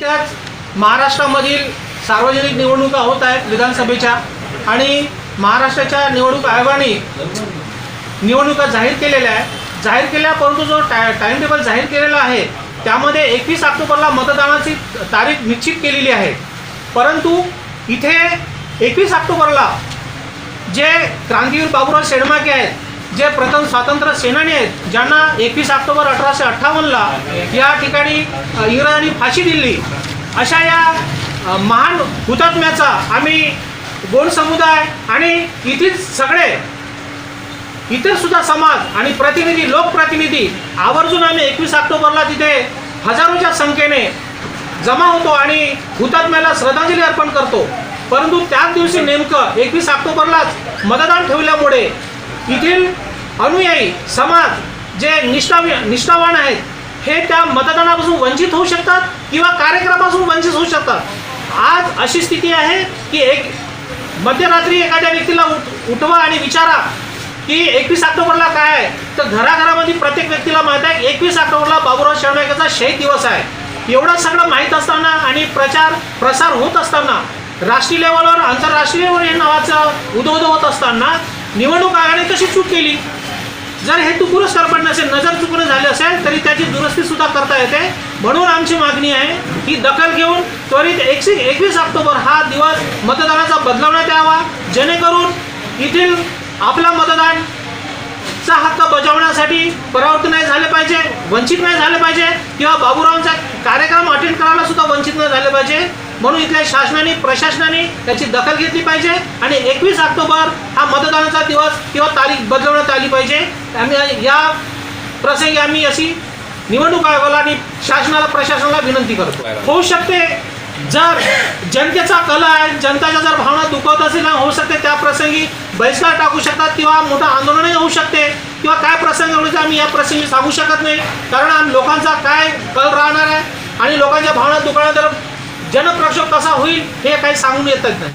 त्याच महाराष्ट्रामधील सार्वजनिक निवडणुका होत आहेत विधानसभेच्या. आणि महाराष्ट्राच्या निवडणूक आयोगाने निवडणुका जाहीर केलेल्या आहेत. जाहीर केल्या परंतु जो टाय टाईम टेबल जाहीर केलेला आहे त्यामध्ये एकवीस ऑक्टोबरला मतदानाची तारीख निश्चित केलेली आहे. परंतु इथे एकवीस ऑक्टोबरला जे क्रांतीवीर बाबूराव शेडमाके आहेत जे प्रथम स्वातंत्र्य सेनानी आहेत ज्यांना एकवीस ऑक्टोबर अठराशे अठ्ठावन्नला या ठिकाणी इंग्रजांनी फाशी दिली. अशा या महान हुतात्म्याचा आम्ही गोंड समुदाय आणि इथील सगळे इतर सुद्धा समाज आणि प्रतिनिधी लोकप्रतिनिधी आवर्जून आम्ही एकवीस ऑक्टोबरला तिथे हजारोच्या संख्येने जमा होतो आणि हुतात्म्याला श्रद्धांजली अर्पण करतो. परंतु त्याच दिवशी नेमकं एकवीस ऑक्टोबरलाच मतदान ठेवल्यामुळे येथील अनुयायी समाज जे निष्ठा निष्ठावान आहेत हे त्या मतदानापासून वंचित होऊ शकतात किंवा कार्यक्रमापासून वंचित होऊ शकतात. आज अशी स्थिती आहे की एक मध्यरात्री एखाद्या व्यक्तीला उठ उठवा आणि विचारा की एकवीस ऑक्टोबरला काय आहे? तर घराघरामध्ये प्रत्येक व्यक्तीला माहीत आहे एकवीस ऑक्टोबरला बाबूराव शेडवायकरचा शहीद दिवस आहे. एवढं सगळं माहीत असताना आणि प्रचार प्रसार होत असताना राष्ट्रीय लेवलवर आंतरराष्ट्रीय लेवल हे नावाचं उदोद होत असताना निवडणूक आयोगाने कशी चूक केली? जर हे हेतू पुरस्कार नसेल नजर चुकणं झाले असेल तरी त्याची दुरुस्ती सुद्धा करता येते. म्हणून आमची मागणी आहे की दखल घेऊन त्वरित एकशे एकवीस ऑक्टोबर हा दिवस मतदानाचा बदलवण्यात यावा. जेणेकरून येथील आपला मतदान चा हक्क बजावण्यासाठी परावर्तन नाही झाले पाहिजे वंचित नाही झाले पाहिजे किंवा बाबूरावांचा कार्यक्रम अटेंड करायला सुद्धा वंचित नाही झाले पाहिजे. म्हणून इथल्या शासनाने प्रशासनाने त्याची दखल घेतली पाहिजे आणि एकवीस ऑक्टोबर हा मतदानाचा दिवस किंवा तारीख बदलवण्यात आली पाहिजे. आम्ही या प्रसंगी आम्ही अशी निवडणूक आयोगाला आणि शासनाला प्रशासनाला विनंती करतो. होऊ शकते. जर जनतेचा कल आहे जनताच्या जर भावना दुखवत असेल ना होऊ शकते. त्या प्रसंगी बहिष्कार टाकू शकतात किंवा मोठं आंदोलनही होऊ शकते. किंवा काय प्रसंग होईल आम्ही या प्रसंगी सांगू शकत नाही. कारण लोकांचा काय कल राहणार आहे आणि लोकांच्या भावना दुखावण्यात जनप्रक्षोभ कसा होईल हे काही सांगून येतच नाही.